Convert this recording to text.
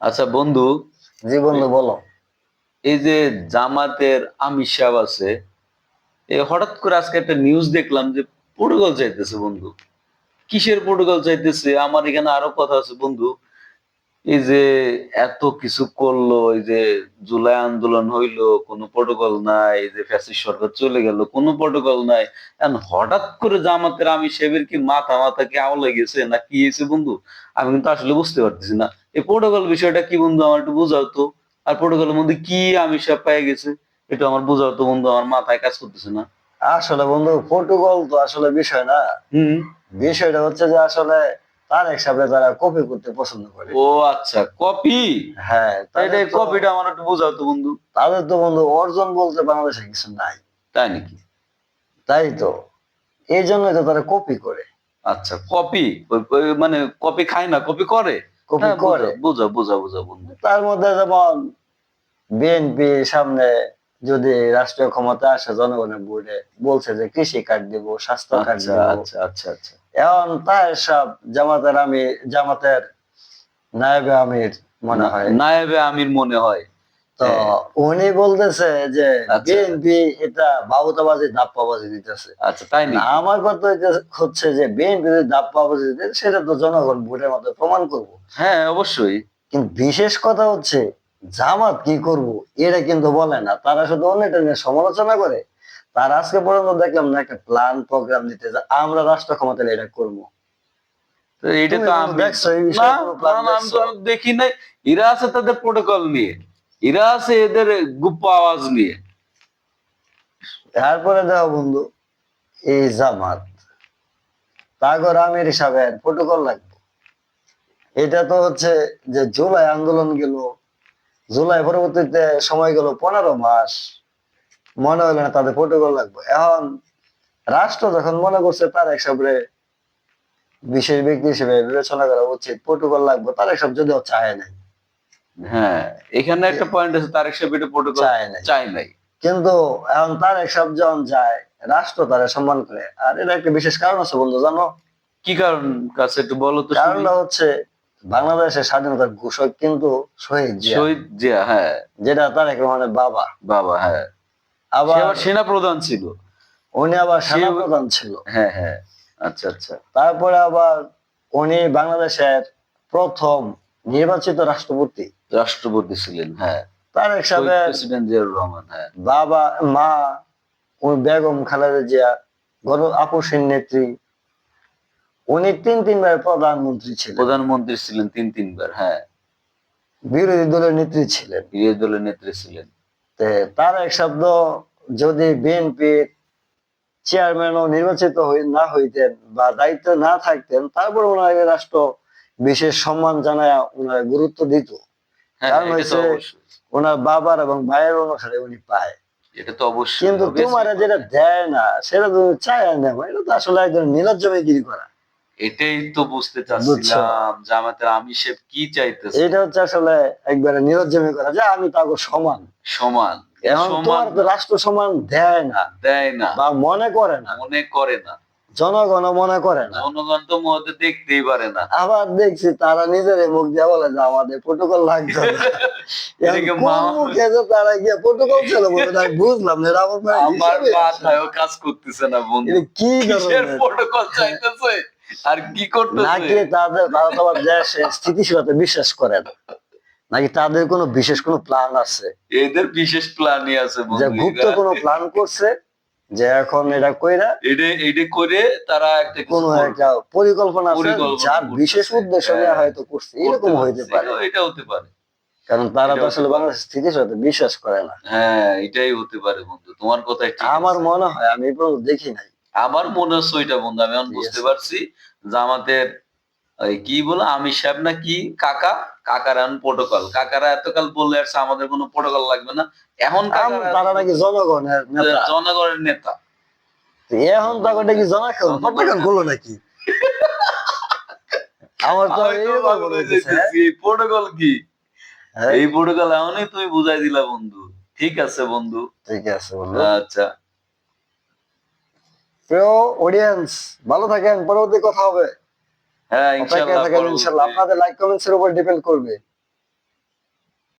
আচ্ছা বন্ধু জি বন্ধু বলো। এই যে জামাতের আমির সাহেব আছে হঠাৎ করে আজকে একটা নিউজ দেখলাম যে পর্তুগাল চাইতেছে বন্ধু। কিসের পর্তুগাল চাইতেছে আমার এখানে আরও কথা আছে বন্ধু। এই যে এত কিছু করল এই যে জুলাই আন্দোলন হইল কোনো প্রোটোকল নাই এই যে ফ্যাসিস্ট সরকার চলে গেল কোনো প্রোটোকল নাই। এখন হঠাৎ করে জামাতের আমির সাহেবের কি মাথা মাথা কি আওলা গেছে না কি হয়েছে বন্ধু? আমি কিন্তু আসলে বুঝতে পারতেছি না। এই প্রোটোকল বিষয়টা কি বন্ধু আমার একটু বোঝাও তো। আর প্রোটোকলের মধ্যে কি আমির সাহেব পেয়ে গেছে এটা আমার বোঝাও তো বন্ধু আমার মাথায় কাজ করতেছে না। আসলে বন্ধু প্রোটোকল তো আসলে বিষয় না। হম। বিষয়টা হচ্ছে যে আসলে তার হিসাবে তারা কপি করতে পছন্দ করে। ও আচ্ছা কপি হ্যাঁ কপিটা আমার একটু বোঝাও তো বন্ধু। তাদের তো বন্ধু অর্জন বলতে বাংলাদেশে কিছু নাই। তাই নাকি? তাই তো। এই জন্যই তো তারা কপি করে। আচ্ছা কপি মানে কপি খায় না কপি করে? কপি হ্যাঁ, করে। বুঝা বুঝা বুঝা বন্ধু। তার মধ্যে যেমন বিএনপি সামনে যদি রাষ্ট্রীয় ক্ষমতা আসে জনগণের বোর্ডে বলছে যে কৃষি কার্ড দিব স্বাস্থ্য কার্ড আচ্ছা দিব। আচ্ছা আচ্ছা আচ্ছা। এখন তার সব জামাতের আমি জামাতের নায়েবে আমির মনে হয়। নায়েবে আমির মনে হয়। তো হ্যাঁ। উনি বলতেছে যে আচ্ছা। বিএনপি এটা বাবুতাবাজি ধাপ্পাবাজি দিতেছে। আচ্ছা তাই না, আমার কথা হচ্ছে যে বিএনপি যদি ধাপ্পাবাজি দিতে সেটা তো জনগণ ভোটের মধ্যে প্রমাণ করব। হ্যাঁ অবশ্যই। কিন্তু বিশেষ কথা হচ্ছে জামাত কি করব এটা কিন্তু বলে না। তারা শুধু অন্যটা নিয়ে সমালোচনা করে। তার আজকে পর্যন্ত দেখলাম না একটা প্ল্যান প্রোগ্রাম দিতে যে আমরা রাষ্ট্র ক্ষমতা এটা করব। এটা তো আমি আমি তো দেখি নাই। এরা আছে তাদের প্রোটোকল নিয়ে। এরা আছে এদের গুপ্প আওয়াজ নিয়ে। তারপরে দেখো বন্ধু এই জামাত। তাগর আমির হিসাবে প্রোটোকল লাগবে। এটা তো হচ্ছে যে জুলাই আন্দোলন গেল। জুলাই পরবর্তীতে সময় গেল পনেরো মাস। মনে হলো না তাদের প্রোটোকল লাগবে। এখন রাষ্ট্র যখন মনে করছে তার একসবরে বিশেষ ব্যক্তি হিসেবে বিবেচনা করা উচিত প্রোটোকল লাগবে তার একসব যদিও চায় নাই। হ্যাঁ এখানে একটা পয়েন্ট আছে এটা প্রোটোকল চায় নাই। চাই নাই। কিন্তু এখন তার যখন যায় রাষ্ট্র তারা সম্মান করে। আর এটা একটা বিশেষ কারণ আছে বন্ধু জানো? কি কারণ কাছে একটু বলো তো কারণটা হচ্ছে বাংলাদেশের স্বাধীনতার ঘোষক কিন্তু শহীদ জিয়া, শহীদ জিয়া হ্যাঁ। যেটা তারেক রহমানের বাবা। বাবা হ্যাঁ। আবার সেনা প্রধান ছিল। উনি আবার সে- সেনাপ্রধান ছিল। হ্যাঁ হ্যাঁ। আচ্ছা আচ্ছা। তারপরে আবার উনি বাংলাদেশের প্রথম নির্বাচিত রাষ্ট্রপতি। রাষ্ট্রপতি ছিলেন হ্যাঁ। তারেক সাহেবের প্রেসিডেন্ট জিয়াউর রহমান হ্যাঁ। বাবা মা বেগম খালেদা জিয়া গণ আপুসের নেত্রী। উনি তিন তিনবার প্রধানমন্ত্রী ছিলেন। প্রধানমন্ত্রী ছিলেন তিন তিনবার হ্যাঁ। বিরোধী দলের নেত্রী ছিলেন। বিরোধী দলের নেত্রী ছিলেন। তার এক শব্দ যদি বিএনপির চেয়ারম্যানও নির্বাচিত না হইতেন বা দায়িত্ব না থাকতেন তারপর ওনাকে রাষ্ট্র বিশেষ সম্মান জানায় ওনারা গুরুত্ব দিত। হ্যাঁ কারণ হচ্ছে- ওনার বাবার এবং ভাইয়ের অনুসারে উনি পায়। এটা তো অবশ্যই। কিন্তু তোমার যেটা দেয় না সেটা তুমি চায় না এটা তো আসলে একজন নির্লজ্জমেগিরি করা। এটাই তো বুঝতে চাচ্ছিলাম জামাতের আমি সে কি চাইতেছে। এটা হচ্ছে আসলে একবারে নির্লজ্জমি করা যে আমি তাকে সমান। সমান। এখন তোমার রাষ্ট্র সমান দেয় না। দেয় না। বা মনে করে না। মনে করে না। জনগণ মনে করে না। জনগণ তো মধ্যে দেখতেই পারে না। আবার দেখছি তারা নিজের মুখ দিয়ে বলে যে আমাদের প্রোটোকল লাগবে যে তারা গিয়ে প্রোটোকল ছিল বলে আমি বুঝলাম না এটা আমার। মাথায়ও কাজ করতেছে না বন্ধু। কি প্রোটোকল চাইতেছে? আর কি করতেছে? নাকি তাদের তারা স্থিতিশীলতা বিশ্বাস করে না নাকি তাদের কোনো বিশেষ কোনো প্ল্যান আছে? এদের বিশেষ প্ল্যানই আছে যে গুপ্ত কোনো প্ল্যান করছে যে এখন এটা কইরা এটা এটা করে তারা একটা কোনো। একটা পরিকল্পনা আছে যার বিশেষ উদ্দেশ্য নিয়ে হ্যাঁ। হয়তো করছে এরকম হইতে পারে। এটা- হতে পারে। কারণ তারা তো আসলে। বাংলাদেশ স্থিতিশীলতা বিশ্বাস করে না। হ্যাঁ এটাই হতে পারে বন্ধু তোমার কথাই আমার মনে হয় আমি দেখি নাই। আমার মনে হচ্ছে ওইটা বন্ধু আমি এখন বুঝতে পারছি যে আমাদের কি বলো আমি সাহেব না কি কাকা? কাকার এখন প্রোটোকল কাকারা এতকাল বললে আসছে আমাদের কোনো প্রোটোকল লাগবে না। এখন তারা নাকি জনগণের নেতা। জনগণের নেতা। এখন তখন নাকি জনগণগুলো নাকি? আমার তো মনে হয়ে? প্রোটোকল কি? হ্যাঁ? এই প্রোটোকল এমনই তুমি বুঝাই দিলা বন্ধু। ঠিক আছে বন্ধু। ঠিক আছে বন্ধু। আচ্ছা। প্রিয় অডিয়েন্স ভালো থাকেন পরবর্তী কথা হবে। হ্যাঁ ইনশাআল্লাহ আপনাদের লাইক কমেন্টস এর উপর ডিপেন্ড করবে।